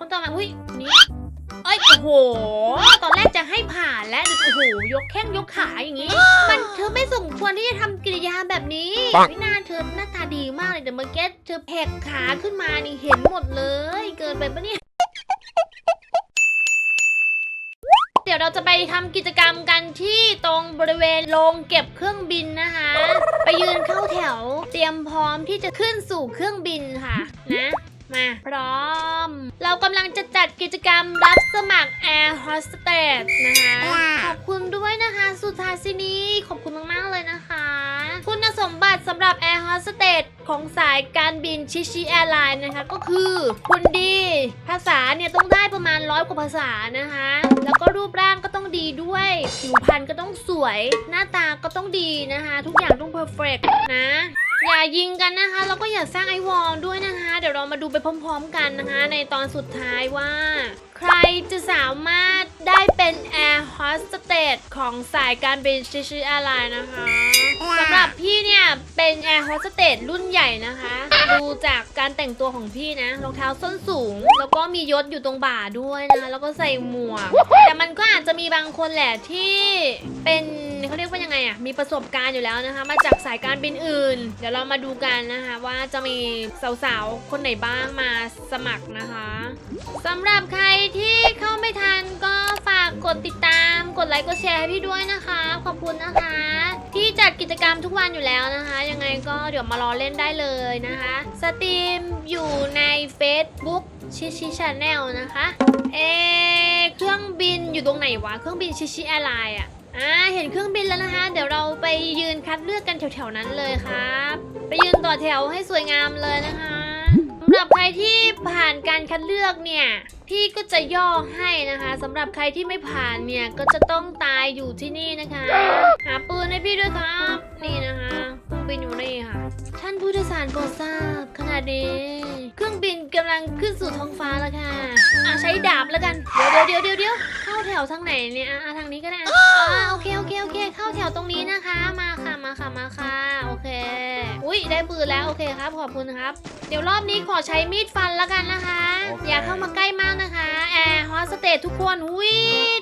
คนต่อมาอุ้ยนี่เอ้ยโอ้โห ตอนแรกจะให้ผ่านแล้วโอ้โหยกแข้งยกขาอย่างนี้ มันเธอไม่สมควรที่จะทำกิริยาแบบนี้ปังไม่น่าเธอหน้าตาดีมากเลยแต่เมื่อกี้เธอแผกขาขึ้นมานี่เห็นหมดเลย เกินไปปะเนี่ยเดี๋ยวเราจะไปทำกิจกรรมกันที่ตรงบริเวณโรงเก็บเครื่องบินนะคะ ไปยืนเข้าแถว เตรียมพร้อมที่จะขึ้นสู่เครื่องบินค่ะนะ มาพร้อม เรากำลังจะจัดกิจกรรมรับสมัคร Air Hostess นะคะ ขอบคุณด้วยนะคะ สุธาสินีขอบคุณมากๆเลยนะคะ คุณสมบัติสำหรับ Air Hostess ของสายการบินชิชิแอร์ไลน์นะคะ ก็คือคุณดี ภาษาเนี่ยต้องได้ประมาณร้อยกว่าภาษานะคะ แล้วก็รูปร่างก็ต้องดีด้วย ผิวพรรณก็ต้องสวย หน้าตาก็ต้องดีนะคะ ทุกอย่างต้องเพอร์เฟกนะ อย่ายิงกันนะคะแล้วก็อย่าสร้างไอวอลด้วยนะคะ เดี๋ยวเรามาดูไปพร้อมๆกันนะคะ ในตอนสุดท้ายว่า ใครจะสามารถได้เป็นแอร์โฮสเตสของสายการบินชิชิแอร์ไลน์นะคะ สำหรับพี่เนี่ยเป็น Air Hostess รุ่นใหญ่นะคะ ดูจากการแต่งตัวของพี่นะรองเท้าส้นสูง แล้วก็มียศอยู่ตรงบ่าด้วยนะคะแล้วก็ใส่หมวก แต่มันก็อาจจะมีบางคนแหละที่เป็นเขาเรียกว่ายังไงอะมีประสบการณ์อยู่แล้วนะคะ มาจากสายการบินอื่น เดี๋ยวเรามาดูกันนะคะ ว่าจะมีสาวๆคนไหนบ้างมาสมัครนะคะสำหรับใครที่เข้าไม่ทันก็ฝากกดติดตาม กดไลค์กดแชร์ให้พี่ด้วยนะคะ ขอบคุณนะคะ ที่จัดกิจกรรมทุกวันอยู่แล้วนะคะ ยังไงก็เดี๋ยวมารอเล่นได้เลยนะคะ สตรีมอยู่ใน Facebook ชิชิชาแนลนะคะ เอเครื่องบินอยู่ตรงไหนวะ เครื่องบินชิชิแอร์ไลน์อะอ่าเห็นเครื่องบินแล้วนะคะ เดี๋ยวเราไปยืนคัดเลือกกันแถวๆนั้นเลยครับ ไปยืนต่อแถวให้สวยงามเลยนะคะ รับใครที่ผ่านการคัดเลือกเนี่ย พี่ก็จะย่อให้นะคะสำหรับใครที่ไม่ผ่านเนี่ยก็จะต้องตายอยู่ที่นี่นะคะ หาปืนให้พี่ด้วยครับ นี่นะคะเครื่องบินอยู่นี่ค่ะ ท่านผู้โดยสารโปรดทราบขณะนี้เครื่องบินกำลังขึ้นสู่ท้องฟ้าแล้วค่ะอะใช้ดาบแล้วกันเดี๋ยวเดี๋ยวเดี๋ยวเดี๋ยวเข้าแถวทางไหนเนี่ยอะทางนี้ก็ได้อะโอเคโอเคโอเค เข้าแถวตรงนี้นะคะ มาค่ะมาค่ะมาค่ะโอเค อุ้ยได้ปืนแล้วโอเคครับขอบคุณครับ เดี๋ยวรอบนี้ขอใช้มีดฟันแล้วกันนะคะโอเคอย่าเข้ามาใกล้มากนะคะแอร์ฮอสเตสทุกคนอุ้ย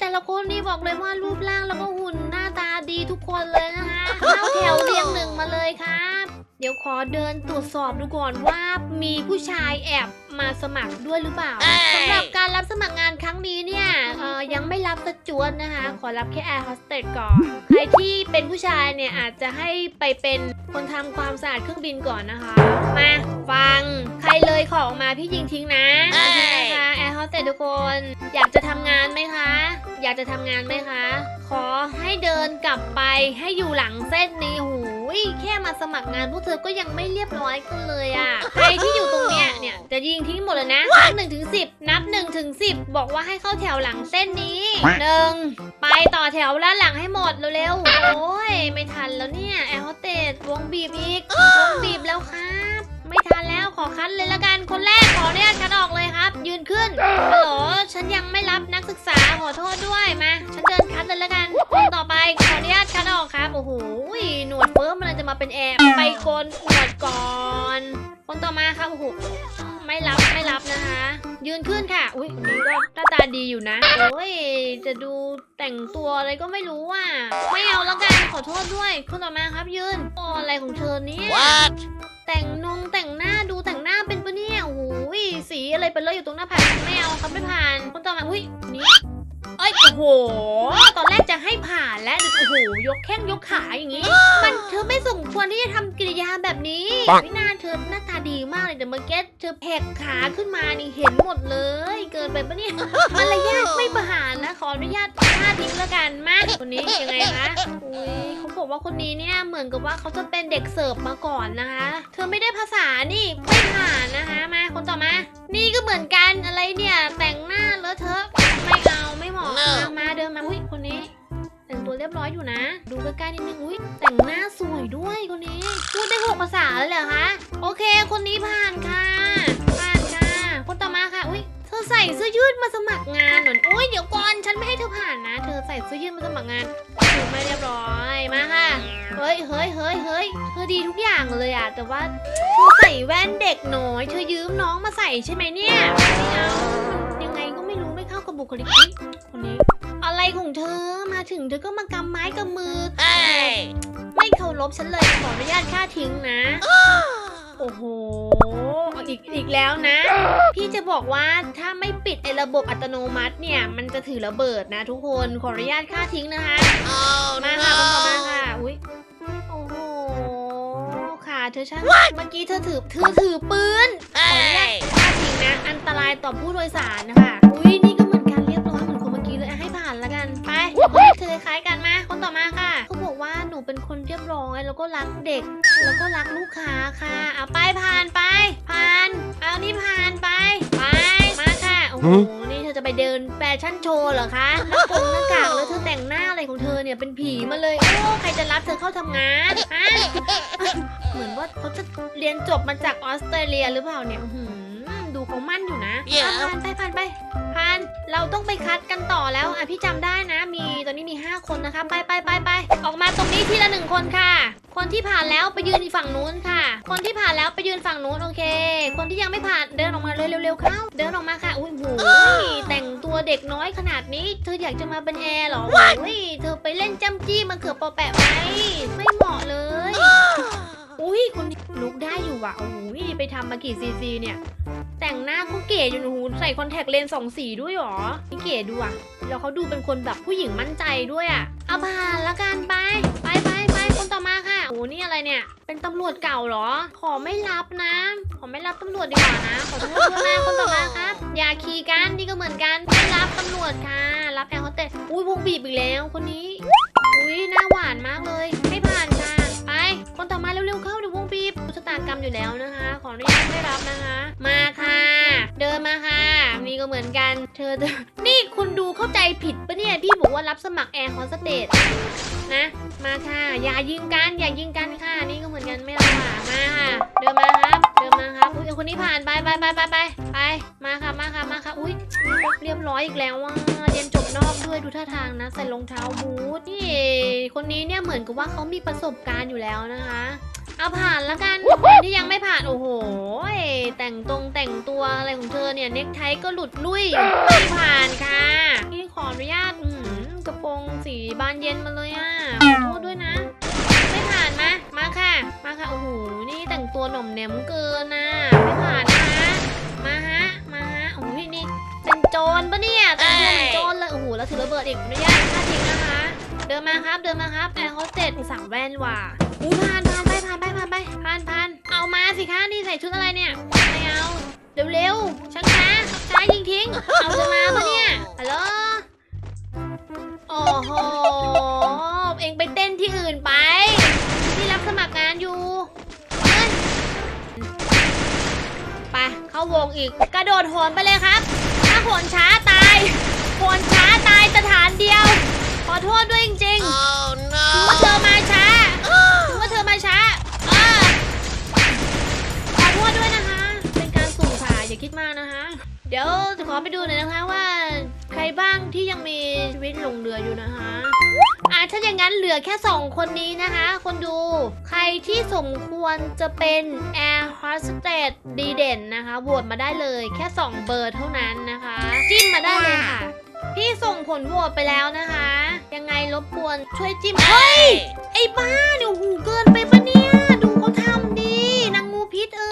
แต่ละคนนี่บอกเลยว่ารูปร่างแล้วก็หุ่นหน้าตาดีทุกคนเลยนะคะเข้าแถวเรียงหนึ่งมาเลยครับ เดี๋ยวขอเดินตรวจสอบดูก่อนว่ามีผู้ชายแอบ มาสมัครด้วยหรือเปล่าสำหรับการรับสมัครงานครั้งนี้เนี่ยเอ่อยังไม่รับสจวดนะคะ ขอรับแค่แอร์โฮสเตสก่อน ใครที่เป็นผู้ชายเนี่ยอาจจะให้ไปเป็นคนทำความสะอาดเครื่องบินก่อนนะคะ มาฟัง ใครเลยของออกมาพี่ยิงทิ้งนะโอเคนะคะแอร์โฮสเตสทุกคน อยากจะทำงานไหมคะ อยากจะทำงานไหมคะ ขอให้เดินกลับไปให้อยู่หลังเส้นนี้หูยแค่มาสมัครงานพวกเธอก็ยังไม่เรียบร้อยกันเลยอะ่ะ ใครที่อยู่ตรง เนี้ยเนี่ยจะยิงทิ้งหมดเลยนะนับหนึ่งถึงสิบนับหนึ่งถึงสิบบอกว่าให้เข้าแถวหลังเส้นนี้หนึ่งไปต่อแถวด้านหลังให้หมดเร็วๆโอ้ยไม่ทันแล้วเนี่ยแอร์โฮสเตสวงบีบอีกวงบีบแล้วครับ ไม่ทันแล้วขอคัดเลยละกันคนแรกขอเนี่ยคัดออกเลยครับ ยืนขึ้นฮัลโหลฉันยังไม่รับนักศึกษาขอโทษด้วยมาฉันเดินคัดเลยละกันคนต่อไปขออนุญาตคัดออกครับโอ้โหหนวดเฟิร์มมันจะมาเป็นแอบไปโกนหนวดก่อน คนต่อมาครับโอ้โหไม่รับไม่รับนะคะ ยืนขึ้นค่ะ อุ้ยคนนี้ก็หน้าตาดีอยู่นะโอ้ยจะดูแต่งตัวอะไรก็ไม่รู้อะไม่เอาแล้วกันขอโทษด้วยคนต่อมาครับยืนโอ้อะไรของเธอเนี่ย What แต่งนงแต่งหน้าดูแต่งหน้าเป็นปะเนี่ยโอ้โหสีอะไรเป็นเลยอยู่ตรงหน้าผากไม่เอาครับไม่ผ่าน คนต่อมาอุ้ยนี่ เอ้ยโอ้โห ตอนแรกจะให้ผ่านแล้วโอ้โห ยกแข้งยกขาอย่างนี้ มันเธอไม่สมควรที่จะทำกิริยาแบบนี้ปังไม่น่าเธอหน้าตาดีมากเลยแต่เมื่อกี้เธอแผกขาขึ้นมานี่เห็นหมดเลย เกินไปปะเนี่ยมารยาทไม่ประหารนะขออนุญาตพลาดทิ้งแล้วกันมาคนนี้ยังไงคะอุ้ยเขาบอกว่าคนนี้เนี่ยเหมือนกับว่าเขาจะเป็นเด็กเสิร์ฟมาก่อนนะคะ เธอไม่ได้ภาษานี่ไม่ผ่านนะคะมาคนต่อมา นี่ก็เหมือนกันอะไรเนี่ยแต่งหน้าเลอะเทอะ ไม่เอาไม่เหมาะ No มามาเดินมาอุ้ยคนนี้ แต่งตัวเรียบร้อยอยู่นะ ดูใกล้ๆนิดนึงอุ้ยแต่งหน้าสวยด้วยคนนี้ พูดได้หกภาษาเลยเหรอคะโอเค คนนี้ผ่านค่ะ ผ่านค่ะ คนต่อมาค่ะอุ้ยเธอใส่เสื้อยืดมาสมัครงานเหมือนโอ้ยเดี๋ยวก่อนฉันไม่ให้เธอผ่านนะ เธอใส่เสื้อยืดมาสมัครงานถูกไม่เรียบร้อยมาค่ะเฮ้ยเฮ้ยเฮ้ยเฮ้ยเธอดีทุกอย่างเลยอะแต่ว่าเธอใส่แว่นเด็กน้อยเธอยืมน้องมาใส่ใช่ไหมเนี่ยไม่เอา บุคลิกนี้คนนี้ อะไรของเธอมาถึงเธอก็มากำไม้กำมือไม่เคารพฉันเลยขออนุญาตค่าทิ้งนะ โอ้โหอีกอีกแล้วนะ พี่จะบอกว่าถ้าไม่ปิดไอ้ระบบอัตโนมัติเนี่ย มันจะถือระเบิดนะทุกคนขออนุญาตค่าทิ้งนะคะมาค่ะคุณพ่อมาค่ะอุ้ยโอ้โหค่ะเธอช่างเมื่อกี้เธอถือเธอถือปืนขออนุญาตค่าทิ้งนะ อันตรายต่อผู้โดยสารนะคะ คนที่เธอคล้ายกันมาคนต่อมาค่ะเขาบอกว่าหนูเป็นคนเรียบร้อย แล้วก็รักเด็ก แล้วก็รักลูกค้าค่ะ เอาไปผ่านไป ผ่าน เอานี่ผ่านไป ไป มาค่ะ โอ้โห นี่เธอจะไปเดินแฟชั่นโชว์เหรอคะหน้ากงหน้ากากแล้วเธอแต่งหน้าอะไรของเธอเนี่ยเป็นผีมาเลย โอ้ ใครจะรับเธอเข้าทำงานฮะเหมือนว่าเขาจะเรียนจบมาจากออสเตรเลียหรือเปล่าเนี่ยอื้อหือดูเขามั่นอยู่นะเดี๋ เราต้องไปคัดกันต่อแล้วอะพี่จำได้นะ มีตอนนี้มี 5 คนนะคะไปไปไปไปออกมาตรงนี้ทีละหนึ่งคนค่ะ คนที่ผ่านแล้วไปยืนอีกฝั่งนู้นค่ะ คนที่ผ่านแล้วไปยืนฝั่งนู้นโอเค คนที่ยังไม่ผ่านเดินออกมาเลยเร็วๆเข้าเดินออกมาค่ะอุ้ยโหยแต่งตัวเด็กน้อยขนาดนี้ เธออยากจะมาเป็นแอร์เหรอโอ้ยเธอไปเล่นจ้ำจี้มาเขือปอแปะไหมไม่เหมาะเลยอุ้ยคนนี้ลุกได้อยู่ว่ะโอ้โหไปทำมากี่ซีซีเนี่ย แต่งหน้าเขาเก๋อยู่นะหูใส่คอนแทคเลนส์สองสีด้วยหรอนี่เก๋ดูอะแล้วเขาดูเป็นคนแบบผู้หญิงมั่นใจด้วยอะเอาผ่านละกันไป ไปไปไปคนต่อมาค่ะโอ้นี่อะไรเนี่ย เป็นตำรวจเก่าเหรอ ขอไม่รับนะ ขอไม่รับตำรวจดีกว่านะ ขอโทษด้วยนะคนต่อมาครับ อย่าขี่กันนี่ก็เหมือนกันไม่รับตำรวจค่ะ รับแอร์โฮสเตสอุ้ยวงบีบอีกแล้วคนนี้ อุ้ยหน้าหวานมากเลยให้ผ่านค่ะ ไป คนต่อมาเร็วๆเข้า ตากรรมอยู่แล้วนะคะ ขออนุญาตไม่รับนะคะ มาค่ะ เดินมาค่ะ นี่ก็เหมือนกัน เธอจะนี่คุณดูเข้าใจผิดปะเนี่ย พี่บอกว่ารับสมัครแอร์โฮสเตสนะ มาค่ะ อย่ายิงกัน อย่ายิงกันค่ะ นี่ก็เหมือนกันไม่รับค่ะ มาค่ะ เดินมาครับ เดินมาครับอุ้ยคนนี้ผ่านไปไปไปไปไปไปมาค่ะ มาค่ะ มาค่ะ อุ้ยเรียบร้อยอีกแล้วว่าเรียนจบนอกด้วยดูท่าทางนะใส่รองเท้าบูทนี่คนนี้เนี่ยเหมือนกับว่าเขามีประสบการณ์อยู่แล้วนะคะ เอาผ่านแล้วกันคนที่ยังไม่ผ่านโอ้โหยแต่งตรงแต่งตัวอะไรของเธอเนี่ยเน็กไทก็หลุดลุ่ยไม่ผ่านค่ะพี่ขออนุญาตอืมกระโปรงสีบานเย็นมาเลยอะขอโทษด้วยนะ ไม่ผ่านมามาค่ะ มาค่ะโอ้โหนี่แต่งตัวหน่อมแหนมเกินนะไม่ผ่านนะคะมาฮะมาฮะโอ้โหนี่เป็นโจรปะเนี่ยแต่งตัวเหมือนโจรเลยโอ้โหแล้วถือระเบิดอีกอนุญาตค่าทิ้งนะคะ เดินมาครับเดินมาครับแอร์โฮสเตสสั่งแว่นว่ะอู้ผ่านผ่าน ไปผ่านไปผ่านไปผ่านผ่านเอามาสิคะนี่ใส่ชุดอะไรเนี่ยไม่เอาเร็วๆช้าช้าช้ายิงทิ้งเอาจะมาปะเนี่ยฮัลโหลโอ้โหเองไปเต้นที่อื่นไปที่รับสมัครงานอยู่เฮ้ยไปเข้าวงอีกกระโดดโหนไปเลยครับ ถ้าโหนช้าตายโหนช้าตายสถานเดียว ขอโทษด้วยจริงๆ Oh ถือว่าเธอ no! มา ขอไปดูหน่อยนะคะว่า ใครบ้างที่ยังมีชีวิตหลงเหลืออยู่นะคะอะถ้าอย่างนั้นเหลือแค่ 2 คนนี้นะคะ คนดู ใครที่สมควรจะเป็น Air Hostess ดีเด่นนะคะโหวตมาได้เลยแค่ 2 เบอร์เท่านั้นนะคะ จิ้มมาได้เลยค่ะ พี่ส่งผลโหวตไปแล้วนะคะ ยังไงรบกวนช่วยจิ้ม เฮ้ย ไอ้บ้าเนี่ยหูเกินไปปะ พิษเอ้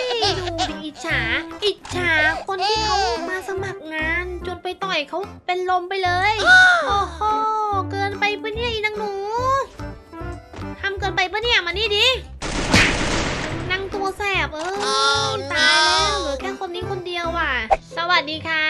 ยดูดิอิจฉา อิจฉาคนที่เขามาสมัครงาน จนไปต่อยเขาเป็นลมไปเลย โอ้โหเกินไปปะเนี่ยอีนางหนูทำเกินไปปะเนี่ยมานี่ดินางตัวแสบเอ้ย Oh ตายแล้วเหลื no! อแค่คนนี้คนเดียวว่ะ สวัสดีค่ะส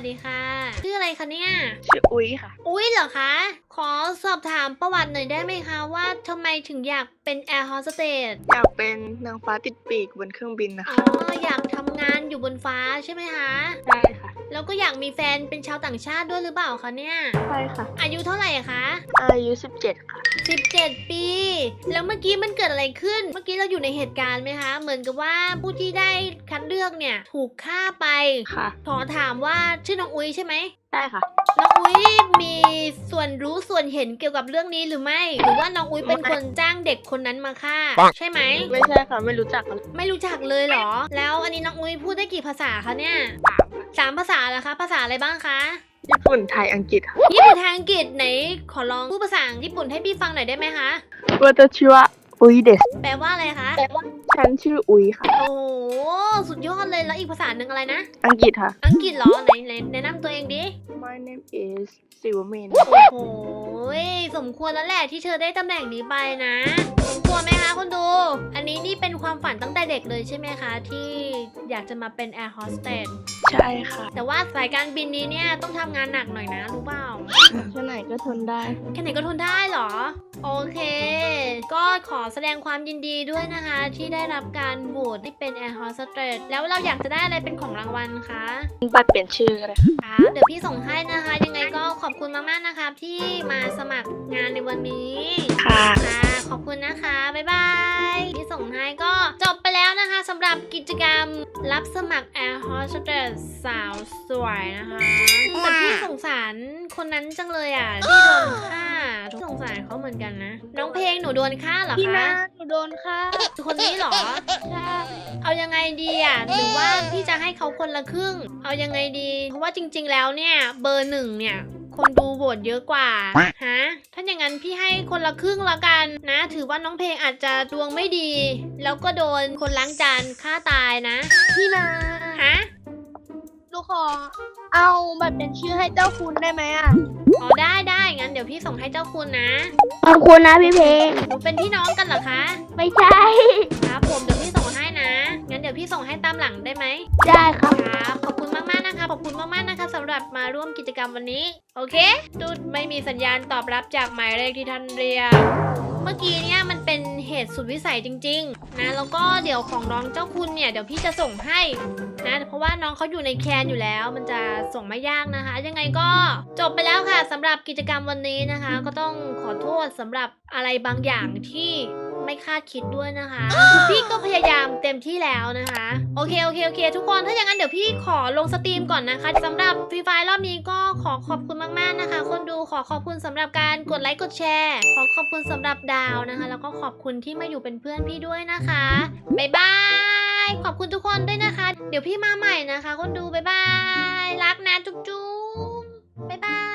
วัสดีค่ะ ชื่ออะไรคะเนี่ย ชื่ออุ้ยค่ะ อุ้ยเหรอคะ ขอสอบถามประวัติหน่อยได้ไหมคะ ว่าทำไมถึงอยากเป็นแอร์โฮสเตสอยากเป็นนางฟ้าติดปีกบนเครื่องบินนะอ๋คะออยากทำงานอยู่บนฟ้าใช่ไหมคะ ใช่ค่ะ แล้วก็อยากมีแฟนเป็นชาวต่างชาติด้วยหรือเปล่าคะเนี่ย ใช่ค่ะ อายุเท่าไหร่อะคะ อายุ 17 ค่ะ 17 ปี แล้วเมื่อกี้มันเกิดอะไรขึ้น เมื่อกี้เราอยู่ในเหตุการณ์ไหมคะ เหมือนกับว่าผู้ที่ได้คัดเลือกเนี่ยถูกฆ่าไป ค่ะ ขอถามว่าชื่อน้องอุ้ยใช่ไหม ได้ค่ะ น้องอุ้ยมีส่วนรู้ส่วนเห็นเกี่ยวกับเรื่องนี้หรือไม่ หรือว่าน้องอุ้ยเป็นคนจ้างเด็กคนนั้นมาฆ่า ใช่ไหม ไม่ใช่ค่ะ ไม่รู้จักกันไม่รู้จักเลยเหรอ แล้วอันนี้น้องอุ้ยพูดได้กี่ภาษาคะเนี่ย สามค่ะ สามภาษาเหรอคะ ภาษาอะไรบ้างคะ ญี่ปุ่นไทยอังกฤษค่ะญี่ปุ่นทางอังกฤษไหนขอลองพูดภาษาญี่ปุ่นให้พี่ฟังหน่อยได้ไหมคะวาตาชิวะอุยเดสแปลว่าอะไรคะ ฉันชื่ออุยค่ะ โอ้โหสุดยอดเลยแล้วอีกภาษาหนึ่งอะไรนะ อังกฤษค่ะ อังกฤษเหรอไหนไหนแนะนำตัวเองดิ My name is Silverman โอ้โหสมควรแล้วแหละที่เธอได้ตำแหน่งนี้ไปนะ สมควรไหมคะคุณดู อันนี้นี่เป็นความฝันตั้งแต่เด็กเลยใช่ไหมคะ ที่อยากจะมาเป็นแอร์โฮสเตสใช่ค่ะ แต่ว่าสายการบินนี้เนี่ยต้องทำงานหนักหน่อยนะรู้เปล่า แค่ไหนก็ทนได้ แค่ไหนก็ทนได้เหรอ โอเค ก็ขอแสดงความยินดีด้วยนะคะ ที่ได้รับการโหวตให้เป็นแอร์โฮสเตสแล้วเราอยากจะได้อะไรเป็นของรางวัลคะบัตรเปลี่ยนชื่ออะไรครับเดี๋ยวพี่ส่งให้นะคะ ยังไงก็ขอบคุณมากๆนะครับที่มาสมัครงานในวันนี้ค่ะค่ะ ขอบคุณนะคะ บ๊ายบายที่ส่งให้ก็จบไปแล้วนะคะสำหรับกิจกรรมรับสมัคร Air Hostess สาวสวยนะคะแต่พี่สงสารคนนั้นจังเลยอะที่โดนฆ่าสงสารเขาเหมือนกันนะ น้องเพลงหนูโดนฆ่าเหรอพี่คะ นะหนูโดนค่ะคนนี้เหรอ ใช่เอายังไงดีอะ หรือว่าพี่จะให้เขาคนละครึ่ง เอายังไงดี เพราะว่าจริง ๆ แล้วเนี่ย เบอร์หนึ่งเนี่ย คนดูโหวตเยอะกว่า ฮะ ถ้าอย่างนั้นพี่ให้คนละครึ่งละกันนะ ถือว่าน้องเพลงอาจจะดวงไม่ดี แล้วก็โดนคนล้างจานฆ่าตายนะ พี่นะฮะ ลูกขอเอาบัตรเปลี่ยนชื่อให้เจ้าคุณได้ไหมอะอ๋อได้ได้งั้นเดี๋ยวพี่ส่งให้เจ้าคุณนะ ขอบคุณนะพี่เพลงหนูเป็นพี่น้องกันเหรอคะ ไม่ใช่ ครับผมเดี๋ยวพี่ส่งให้นะ งั้นเดี๋ยวพี่ส่งให้ตามหลังได้ไหมได้ครับ ครับับมาร่วมกิจกรรมวันนี้ โอเคดูดไม่มีสัญญาณตอบรับจากหมายเลขที่ท่านเรียก เมื่อกี้เนี่ยมันเป็นเหตุสุดวิสัยจริง ๆ นะ แล้วก็เดี๋ยวของน้องเจ้าคุณเนี่ยเดี๋ยวพี่จะส่งให้นะเพราะว่าน้องเขาอยู่ในแคนอยู่แล้วมันจะส่งไม่ยากนะคะ ยังไงก็จบไปแล้วค่ะสำหรับกิจกรรมวันนี้นะคะ ก็ต้องขอโทษสำหรับอะไรบางอย่างที่ ไม่คาดคิดด้วยนะคะพี่ก็พยายามเต็มที่แล้วนะคะ โอเคโอเคโอเค ทุกคนถ้าอย่างนั้นเดี๋ยวพี่ขอลงสตรีมก่อนนะคะสำหรับฟรีไฟรอบนี้ก็ขอขอบคุณมากๆนะคะ คนดูขอขอบคุณสำหรับการกดไลค์กดแชร์ขอขอบคุณสำหรับดาวนะคะ แล้วก็ขอบคุณที่มาอยู่เป็นเพื่อนพี่ด้วยนะคะบ๊ายบายขอบคุณทุกคนด้วยนะคะ เดี๋ยวพี่มาใหม่นะคะ คนดูบ๊ายบายรักนะจุ๊บจุ๊บ